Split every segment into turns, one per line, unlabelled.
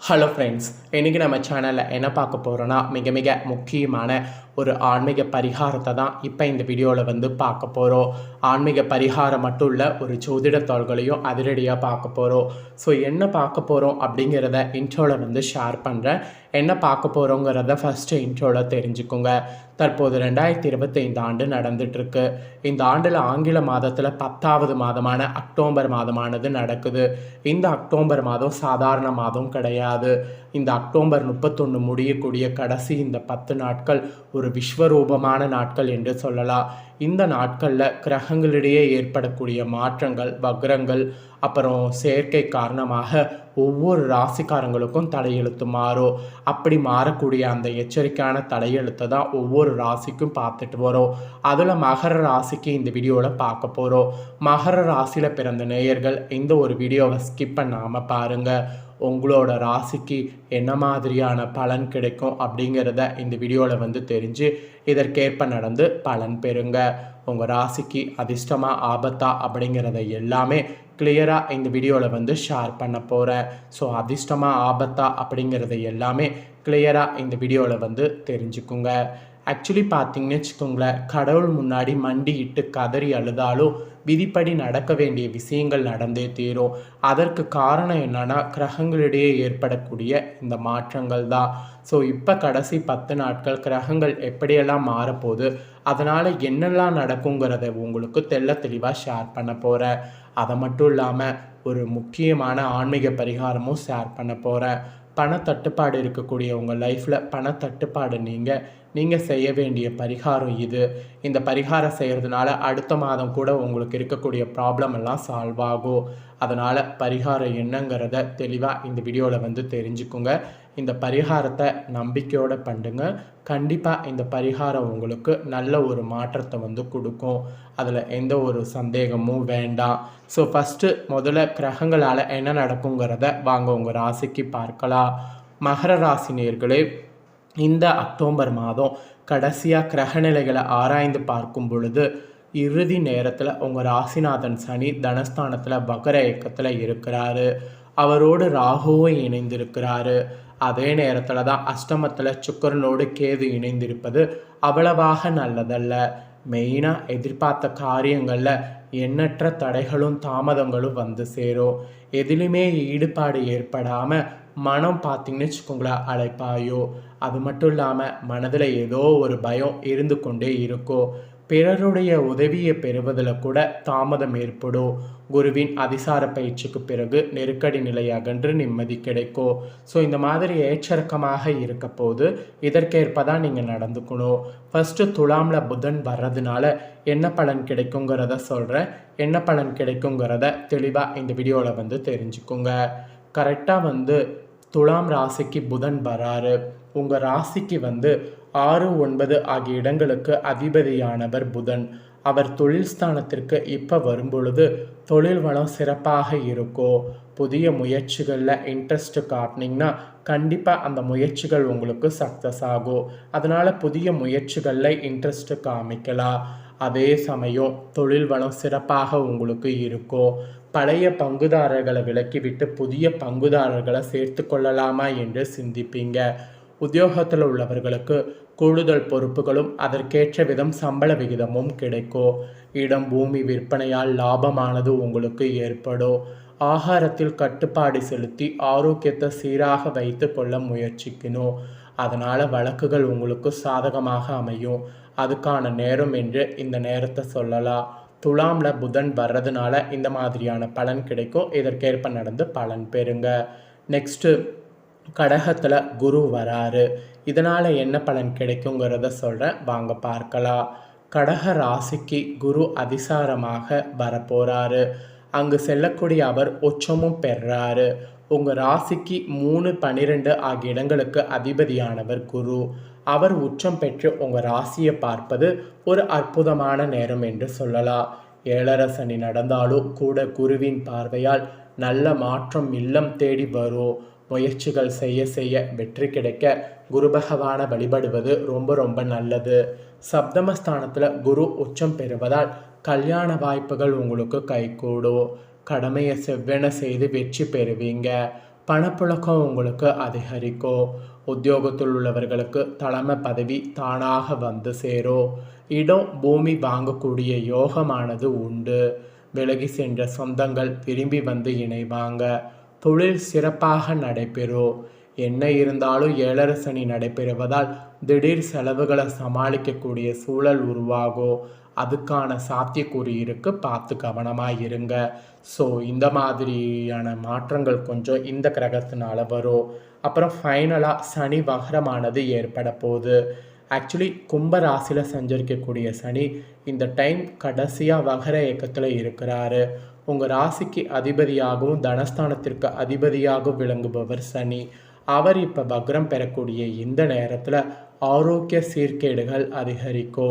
Hello friends இன்றைக்கி நம்ம சேனலில் என்ன பார்க்க போகிறோன்னா மிக மிக முக்கியமான ஒரு ஆன்மீக பரிகாரத்தை தான் இப்போ இந்த வீடியோவில் வந்து பார்க்க போகிறோம் ஆன்மீக பரிகாரம் மட்டும் இல்லை ஒரு ஜோதிடத்தாள்களையும் அதிரடியாக பார்க்க போகிறோம் ஸோ என்ன பார்க்க போகிறோம் அப்படிங்கிறத இன்ட்ரோவில் வந்து ஷேர் பண்ணுறேன் என்ன பார்க்க போகிறோங்கிறத ஃபஸ்ட்டு இன்ட்ரோவில் தெரிஞ்சுக்கோங்க. தற்போது ரெண்டாயிரத்தி இருபத்தைந்து ஆண்டு நடந்துட்டுருக்கு. இந்த ஆண்டில் ஆங்கில மாதத்தில் பத்தாவது மாதமான அக்டோபர் மாதமானது நடக்குது. இந்த அக்டோபர் மாதம் சாதாரண மாதம் கிடையாது. இந்த அக்டோபர் முப்பத்தொன்று முடியக்கூடிய கடைசி இந்த பத்து நாட்கள் ஒரு விஸ்வரூபமான நாட்கள் என்று சொல்லலாம். இந்த நாட்களில் கிரகங்களிடையே ஏற்படக்கூடிய மாற்றங்கள் வக்ரங்கள் அப்புறம் செயற்கை காரணமாக ஒவ்வொரு ராசிக்காரங்களுக்கும் தலையெழுத்து மாறும். அப்படி மாறக்கூடிய அந்த எச்சரிக்கையான தலையெழுத்தை தான் ஒவ்வொரு ராசிக்கும் பார்த்துட்டு வரோம். அதில் மகர ராசிக்கு இந்த வீடியோவில் பார்க்க போகிறோம் மகர ராசியில் பிறந்த நேயர்கள் இந்த ஒரு வீடியோவை ஸ்கிப் பண்ணாமல் பாருங்கள் உங்களோட ராசிக்கு என்ன மாதிரியான பலன் கிடைக்கும் அப்படிங்கிறத இந்த வீடியோவில் வந்து தெரிஞ்சு இதற்கேற்ப நடந்து பலன் பெறுங்க. உங்கள் ராசிக்கு அதிர்ஷ்டமாக ஆபத்தா அப்படிங்கிறத எல்லாமே கிளியராக இந்த வீடியோவில் வந்து ஷேர் பண்ண போகிறேன் ஸோ அதிர்ஷ்டமாக ஆபத்தா அப்படிங்கிறத எல்லாமே கிளியராக இந்த வீடியோவில் வந்து தெரிஞ்சுக்குங்க. ஆக்சுவலி பார்த்தீங்கன்னு வச்சுக்கோங்களேன் கடவுள் முன்னாடி மண்டியிட்டு கதறி அழுதாலும் விதிப்படி நடக்க வேண்டிய விஷயங்கள் நடந்தே தீரும். அதற்கு காரணம் என்னன்னா கிரகங்களிடையே ஏற்படக்கூடிய இந்த மாற்றங்கள் தான். ஸோ இப்போ கடைசி பத்து நாட்கள் கிரகங்கள் எப்படியெல்லாம் மாறப்போகுது அதனால் என்னெல்லாம் நடக்குங்கிறத உங்களுக்கு தெள்ள தெளிவாக ஷேர் பண்ண போகிறேன் அதை மட்டும் இல்லாமல் ஒரு முக்கியமான ஆன்மீக பரிகாரமும் ஷேர் பண்ண போகிறேன் பணத்தட்டுப்பாடு இருக்கக்கூடிய உங்கள் லைஃப்பில் பணத்தட்டுப்பாடு நீங்கள் நீங்கள் செய்ய வேண்டிய பரிகாரம் இது. இந்த பரிகாரம் செய்கிறதுனால அடுத்த மாதம் கூட உங்களுக்கு இருக்கக்கூடிய ப்ராப்ளம் எல்லாம் சால்வ் ஆகும். அதனால் பரிகாரம் என்னங்கிறத தெளிவாக இந்த வீடியோவில் வந்து தெரிஞ்சுக்குங்க. இந்த பரிகாரத்தை நம்பிக்கையோடு பண்ணுங்க. கண்டிப்பாக இந்த பரிகாரம் உங்களுக்கு நல்ல ஒரு மாற்றத்தை வந்து கொடுக்கும். அதில் எந்த ஒரு சந்தேகமும் வேண்டாம். ஸோ ஃபஸ்ட்டு முதல்ல கிரகங்களால் என்ன நடக்குங்கிறத வாங்க உங்கள் ராசிக்கு பார்க்கலாம். மகர ராசி நேர்களே இந்த அக்டோபர் மாதம் கடைசியாக கிரகநிலைகளை ஆராய்ந்து பார்க்கும் பொழுது இறுதி நேரத்தில் உங்கள் ராசிநாதன் சனி தனஸ்தானத்தில் பகர இயக்கத்தில் இருக்கிறாரு. அவரோடு ராகுவும் இணைந்திருக்கிறாரு. அதே நேரத்தில் தான் அஷ்டமத்தில் சுக்கரனோடு கேது இணைந்திருப்பது அவ்வளவாக நல்லதல்ல. மெயினாக எதிர்பார்த்த காரியங்களில் எண்ணற்ற தடைகளும் தாமதங்களும் வந்து சேரும். எதிலுமே ஈடுபாடு ஏற்படாமல் மனம் பார்த்தீங்கன்னு வச்சுக்கோங்களேன் அழைப்பாயோ அது மட்டும் இல்லாமல் மனதில் ஏதோ ஒரு பயம் இருந்து கொண்டே இருக்கோ பிறருடைய உதவியை பெறுவதில் கூட தாமதம் ஏற்படும். குருவின் அதிசார பயிற்சிக்கு பிறகு நெருக்கடி நிலை அகன்று நிம்மதி கிடைக்கும். ஸோ இந்த மாதிரி ஏச்சரக்கமாக இருக்க போது இதற்கேற்ப தான் நீங்கள் நடந்துக்கணும். ஃபஸ்ட்டு துலாமில் புதன் வர்றதுனால என்ன பலன் கிடைக்குங்கிறத சொல்கிறேன் என்ன பலன் கிடைக்குங்கிறத தெளிவாக இந்த வீடியோவில் வந்து தெரிஞ்சுக்கோங்க. கரெக்டாக வந்து துலாம் ராசிக்கு புதன் வராரு. உங்கள் ராசிக்கு வந்து ஆறு ஒன்பது ஆகிய இடங்களுக்கு அதிபதியானவர் புதன். அவர் தொழில் ஸ்தானத்திற்கு இப்போ வரும்பொழுது தொழில் வளம் சிறப்பாக இருக்கோ? புதிய முயற்சிகளில் இன்ட்ரெஸ்ட் காட்டினீங்கன்னா கண்டிப்பாக அந்த முயற்சிகள் உங்களுக்கு சக்ஸஸ் ஆகும் அதனால் புதிய முயற்சிகளில் இன்ட்ரெஸ்ட் காமிக்கலாம். அதே சமயம் தொழில் வளம் சிறப்பாக உங்களுக்கு இருக்கும் பழைய பங்குதாரர்களை விலக்கிவிட்டு புதிய பங்குதாரர்களை சேர்த்து கொள்ளலாமா என்று சிந்திப்பீங்க. உத்தியோகத்தில் உள்ளவர்களுக்கு கூடுதல் பொறுப்புகளும் அதற்கேற்ற விதம் சம்பள விகிதமும் கிடைக்கும். இடம் பூமி விற்பனையால் லாபமானது உங்களுக்கு ஏற்படும். ஆகாரத்தில் கட்டுப்பாடு செலுத்தி ஆரோக்கியத்தை சீராக வைத்து கொள்ள முயற்சிக்கணும். அதனால் வழக்குகள் உங்களுக்கு சாதகமாக அமையும். அதுக்கான நேரம் என்று இந்த நேரத்தை சொல்லலாம். துலாமில் புதன் வர்றதுனால இந்த மாதிரியான பலன் கிடைக்கும். இதற்கேற்ப நடந்து பலன் பெறுங்க. நெக்ஸ்ட்டு கடகத்தில் குரு வராரு. இதனால் என்ன பலன் கிடைக்குங்கிறத சொல்கிறேன் வாங்க பார்க்கலாம். கடக ராசிக்கு குரு அதிசாரமாக வரப்போகிறாரு அங்கு செல்லக்கூடிய அவர் உச்சமும் பெறாரு. உங்கள் ராசிக்கு மூணு பன்னிரெண்டு ஆகிய இடங்களுக்கு அதிபதியானவர் குரு. அவர் உச்சம் பெற்று உங்கள் ராசியை பார்ப்பது ஒரு அற்புதமான நேரம் என்று சொல்லலாம். ஏழரசனி நடந்தாலும் கூட குருவின் பார்வையால் நல்ல மாற்றம் இல்லம் தேடி வரும். முயற்சிகள் செய்ய செய்ய வெற்றி கிடைக்க குரு பகவானை வழிபடுவது ரொம்ப ரொம்ப நல்லது. சப்தமஸ்தானத்தில் குரு உச்சம் பெறுவதால் கல்யாண வாய்ப்புகள் உங்களுக்கு கைகூடும். கடமையை செவ்வென செய்து வெற்றி பெறுவீங்க. பணப்புழக்கம் உங்களுக்கு அதிகரிக்கும். உத்தியோகத்தில் உள்ளவர்களுக்கு தலைமை பதவி தானாக வந்து சேரும். இடம் பூமி வாங்கக்கூடிய யோகமானது உண்டு. விலகி சென்ற சொந்தங்கள் விரும்பி வந்து இணைவாங்க. தொழில் சிறப்பாக நடைபெறும் என்ன இருந்தாலும் ஏழரை சனி நடைபெறுவதால் திடீர் செலவுகளை சமாளிக்கக்கூடிய சூழல் உருவாகும் அதுக்கான சாத்தியக்கூறு இருக்கு. பார்த்து கவனமாக இருங்க. ஸோ இந்த மாதிரியான மாற்றங்கள் கொஞ்சம் இந்த கிரகத்தினால வரும். அப்புறம் ஃபைனலாக சனி வகரமானது ஏற்பட போகுது. ஆக்சுவலி கும்ப ராசியில் சஞ்சரிக்கக்கூடிய சனி இந்த டைம் கடைசியாக வகர இயக்கத்தில் இருக்கிறாரு. உங்கள் ராசிக்கு அதிபதியாகவும் தனஸ்தானத்திற்கு அதிபதியாகவும் விளங்குபவர் சனி. அவர் இப்போ வக்ரம் பெறக்கூடிய இந்த நேரத்தில் ஆரோக்கிய சீர்கேடுகள் அதிகரிக்கோ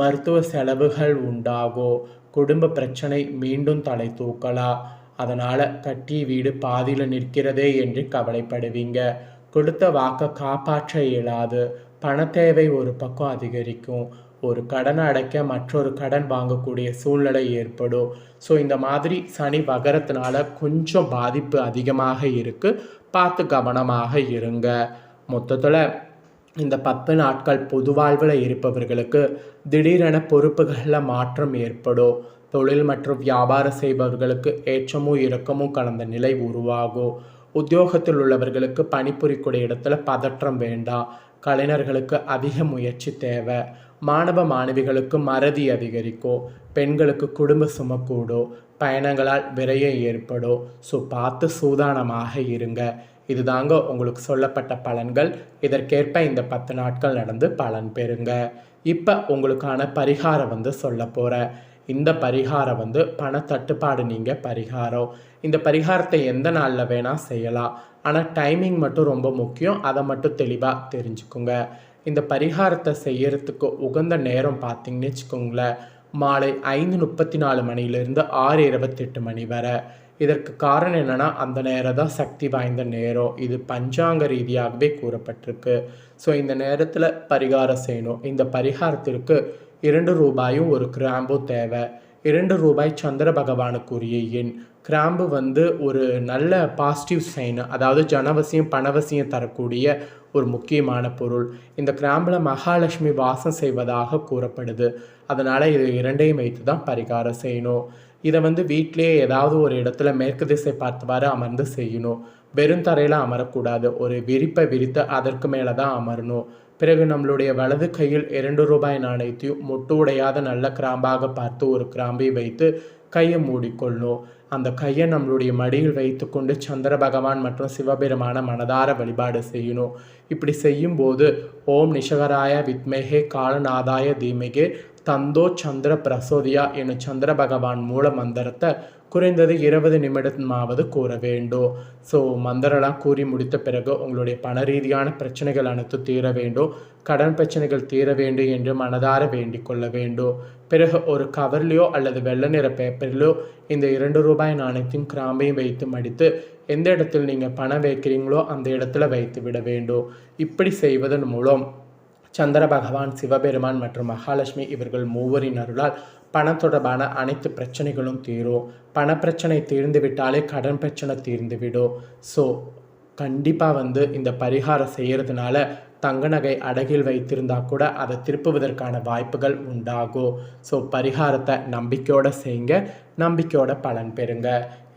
மருத்துவ செலவுகள் உண்டாகோ குடும்ப பிரச்சனை மீண்டும் தலை தூக்கலாம் அதனால் கட்டி வீடு பாதியில் நிற்கிறதே என்று கவலைப்படுவீங்க. கொடுத்த வாக்கை காப்பாற்ற இயலாது. பணத்தேவை ஒரு பக்கம் அதிகரிக்கும் ஒரு கடன் அடைக்க மற்றொரு கடன் வாங்கக்கூடிய சூழ்நிலை ஏற்படும். ஸோ இந்த மாதிரி சனி வகரத்தினால கொஞ்சம் பாதிப்பு அதிகமாக இருக்குது பார்த்து கவனமாக இருங்க. மொத்தத்தில் இந்த பத்து நாட்கள் பொது வாழ்வில் இருப்பவர்களுக்கு திடீரென பொறுப்புகளில் மாற்றம் ஏற்படும். தொழில் மற்றும் வியாபாரம் செய்பவர்களுக்கு ஏற்றமும் இறக்கமும் கலந்த நிலை உருவாகும். உத்தியோகத்தில் உள்ளவர்களுக்கு பணிபுரிக்கூடிய இடத்துல பதற்றம் வேண்டாம். கலைஞர்களுக்கு அதிக முயற்சி தேவை. மாணவ மாணவிகளுக்கு மறதி அதிகரிக்கோ பெண்களுக்கு குடும்ப சுமக்கூடும் பயணங்களால் விரயம் ஏற்படும் ஸோ பார்த்து சூதானமாக இருங்க. இதுதாங்க உங்களுக்கு சொல்லப்பட்ட பலன்கள். இதற்கேற்ப இந்த பத்து நாட்கள் நடந்து பலன் பெறுங்க. இப்போ உங்களுக்கான பரிகாரம் வந்து சொல்ல போகிறேன் இந்த பரிகாரம் வந்து பணத்தட்டுப்பாடு நீங்கள் பரிகாரம். இந்த பரிகாரத்தை எந்த நாளில் வேணால் செய்யலாம். ஆனால் டைமிங் மட்டும் ரொம்ப முக்கியம். அதை மட்டும் தெளிவாக தெரிஞ்சுக்கோங்க. இந்த பரிகாரத்தை செய்யறதுக்கு உகந்த நேரம் பார்த்தீங்கன்னு வச்சுக்கோங்களேன். மாலை ஐந்து முப்பத்தி நாலு மணிலேருந்து ஆறு இருபத்தெட்டு மணி வரை. இதற்கு காரணம் என்னென்னா அந்த நேரம் தான் சக்தி வாய்ந்த நேரம். இது பஞ்சாங்க ரீதியாகவே கூறப்பட்டிருக்கு. ஸோ இந்த நேரத்தில் பரிகாரம் செய்யணும். இந்த பரிகாரத்திற்கு இரண்டு ரூபாயும் ஒரு கிராம்பும் தேவை. இரண்டு ரூபாய் சந்திர பகவானுக்குரிய எண். கிராம்பு வந்து ஒரு நல்ல பாசிட்டிவ் சைனு அதாவது ஜனவசியம் பணவசியம் தரக்கூடிய ஒரு முக்கியமான பொருள். இந்த கிராம்பில் மகாலட்சுமி வாசம் செய்வதாக கூறப்படுது. அதனால் இது இரண்டையும் வைத்து தான் பரிகாரம் செய்யணும். இதை வந்து வீட்டிலே ஏதாவது ஒரு இடத்துல மேற்கு திசை பார்த்தவாறு அமர்ந்து செய்யணும். வெறும் தரையில் அமரக்கூடாது. ஒரு விரிப்பை விரித்து அதற்கு மேலே தான் அமரணும். பிறகு நம்மளுடைய வலது கையில் இரண்டு ரூபாய் நாணயத்தையும் முட்டு உடையாத நல்ல கிராம்பாக பார்த்து ஒரு கிராம்பை வைத்து கையை மூடிக்கொள்ளணும் அந்த கையை நம்மளுடைய மடியில் வைத்துக்கொண்டு சந்திர பகவான் மற்றும் சிவபெருமான மனதார வழிபாடு செய்யணும். இப்படி செய்யும்போது ஓம் நிஷகராய வித்மேகே காலநாதாய தீமிகே தந்தோ சந்திர பிரசோதியா எனும் சந்திர பகவான் மூல மந்திரத்தை குறைந்தது இருபது நிமிடமாவது கூற வேண்டும். ஸோ மந்திரலாம் கூறி முடித்த பிறகு உங்களுடைய பண ரீதியான பிரச்சனைகள் அனைத்து தீர வேண்டும். கடன் பிரச்சனைகள் தீர வேண்டும் என்று மனதார வேண்டிக் கொள்ள வேண்டும். பிறகு ஒரு கவர்லையோ அல்லது வெள்ளை நிற பேப்பரிலோ இந்த இரண்டு ரூபாய் நாணயத்தையும் கிராம்பையும் வைத்து மடித்து எந்த இடத்தில் நீங்கள் பணம் வைக்கிறீங்களோ அந்த இடத்துல வைத்து விட வேண்டும். இப்படி செய்வதன் மூலம் சந்திர பகவான் சிவபெருமான் மற்றும் மகாலட்சுமி இவர்கள் மூவரின் அருளால் பணம் தொடர்பான அனைத்து பிரச்சனைகளும் தீரும். பண பிரச்சனை தீர்ந்து விட்டாலே கடன் பிரச்சனை தீர்ந்து விடும். ஸோ கண்டிப்பாக வந்து இந்த பரிகாரம் செய்கிறதுனால தங்க நகை அடகில் வைத்திருந்தா கூட அதை திருப்புவதற்கான வாய்ப்புகள் உண்டாகும் ஸோ பரிகாரத்தை நம்பிக்கையோடு செய்யுங்க நம்பிக்கையோட பலன் பெறுங்க.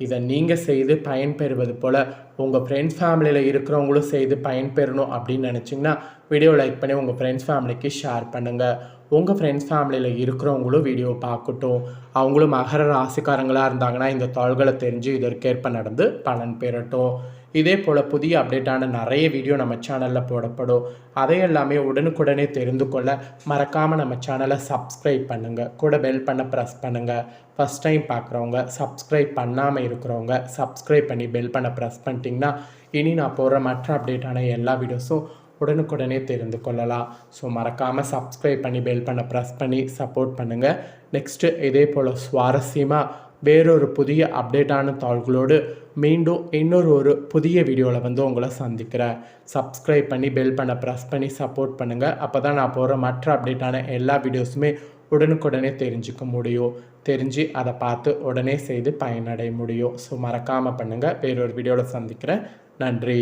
இதை நீங்கள் செய்து பயன்பெறுவது போல் உங்கள் ஃப்ரெண்ட்ஸ் ஃபேமிலியில் இருக்கிறவங்களும் செய்து பயன்பெறணும் அப்படின்னு நினச்சிங்கன்னா வீடியோ லைக் பண்ணி உங்கள் ஃப்ரெண்ட்ஸ் ஃபேமிலிக்கு ஷேர் பண்ணுங்கள் உங்கள் ஃப்ரெண்ட்ஸ் ஃபேமிலியில் இருக்கிறவங்களும் வீடியோ பார்க்கட்டும். அவங்களும் மகர ராசிக்காரங்களாக இருந்தாங்கன்னா இந்த தாள்களை தெரிஞ்சு இதற்கேற்ப நடந்து பலன் பெறட்டும். இதே போல் புதிய அப்டேட்டான நிறைய வீடியோ நம்ம சேனலில் போடப்படும். அதையெல்லாமே உடனுக்குடனே தெரிந்து கொள்ள மறக்காமல் நம்ம சேனலை சப்ஸ்கிரைப் பண்ணுங்கள் கூட பெல் பண்ண ப்ரெஸ் பண்ணுங்கள் ஃபஸ்ட் டைம் பார்க்குறவங்க சப்ஸ்கிரைப் பண்ணாமல் இருக்கிறவங்க சப்ஸ்கிரைப் பண்ணி பெல் பண்ண ப்ரெஸ் பண்ணிட்டீங்கன்னா இனி நான் போடுற மற்ற அப்டேட்டான எல்லா வீடியோஸும் உடனுக்குடனே தெரிந்து கொள்ளலாம். ஸோ மறக்காமல் சப்ஸ்கிரைப் பண்ணி பெல் பண்ண ப்ரெஸ் பண்ணி சப்போர்ட் பண்ணுங்கள் நெக்ஸ்ட்டு இதே போல் சுவாரஸ்யமாக வேறொரு புதிய அப்டேட்டான தாள்களோடு மீண்டும் இன்னொரு ஒரு புதிய வீடியோவில் வந்து உங்களை சந்திக்கிறேன். சப்ஸ்கிரைப் பண்ணி பெல் பண்ண ப்ரெஸ் பண்ணி சப்போர்ட் பண்ணுங்கள் அப்போ தான் நான் போகிற மற்ற அப்டேட்டான எல்லா வீடியோஸுமே உடனுக்குடனே தெரிஞ்சுக்க முடியும். தெரிஞ்சு அதை பார்த்து உடனே செய்து பயனடைய முடியும். ஸோ மறக்காமல் பண்ணுங்கள் வேறொரு வீடியோவில் சந்திக்கிறேன். நன்றி.